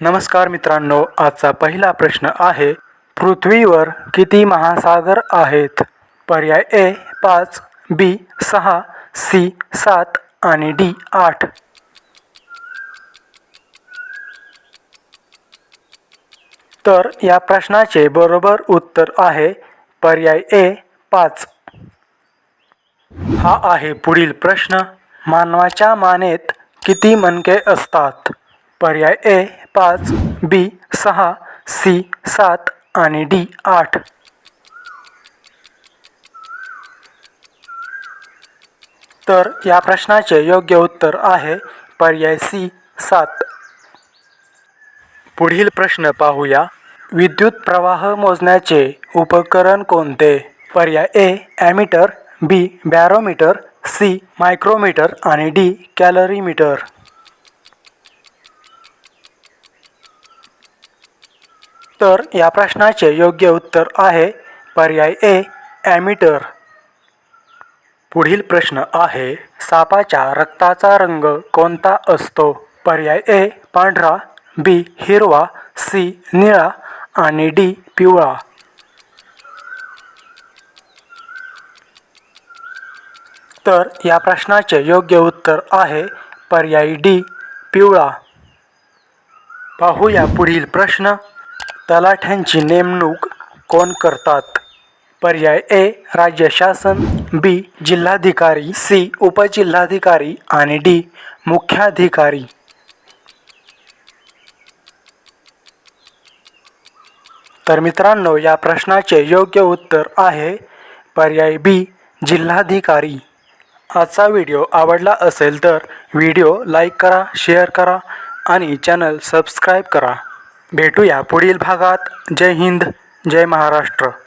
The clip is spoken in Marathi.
नमस्कार मित्रांनो आजचा पहिला प्रश्न आहे पृथ्वीवर किती महासागर आहेत? पर्याय ए पाच बी सहा सी सात आणि डी आठ. तर या प्रश्नाचे बरोबर उत्तर आहे पर्याय ए पाच. हा आहे पुढील प्रश्न. मानवाच्या मानेत किती मणके असतात? पर्याय ए पाच बी सहा सी सात आणि डी आठ. तर या प्रश्नाचे योग्य उत्तर आहे पर्याय सी सात. पुढील प्रश्न पाहूया. विद्युत प्रवाह मोजण्याचे उपकरण कोणते? पर्याय A ammeter B barometer C micrometer आणि डी कॅलरीमीटर. तर या प्रश्नाचे योग्य उत्तर आहे पर्याय ए ॲमीटर. पुढील प्रश्न आहे सापाच्या रक्ताचा रंग कोणता असतो? पर्याय ए पांढरा बी हिरवा सी निळा आणि डी पिवळा. तर या प्रश्नाचे योग्य उत्तर आहे पर्याय डी पिवळा. पाहूया पुढील प्रश्न. तलाठ्यांची नेमणूक कोण करतात? पर्याय ए राज्य शासन बी जिल्हाधिकारी सी उपजिल्हाधिकारी आणि डी मुख्याधिकारी. तर मित्रांनो या प्रश्नाचे योग्य उत्तर आहे पर्याय बी जिल्हाधिकारी. आजचा व्हिडिओ आवडला असेल तर व्हिडिओ लाईक करा शेअर करा आणि चॅनल सबस्क्राईब करा. भेटूया पुढील भागात. जय हिंद जय महाराष्ट्र.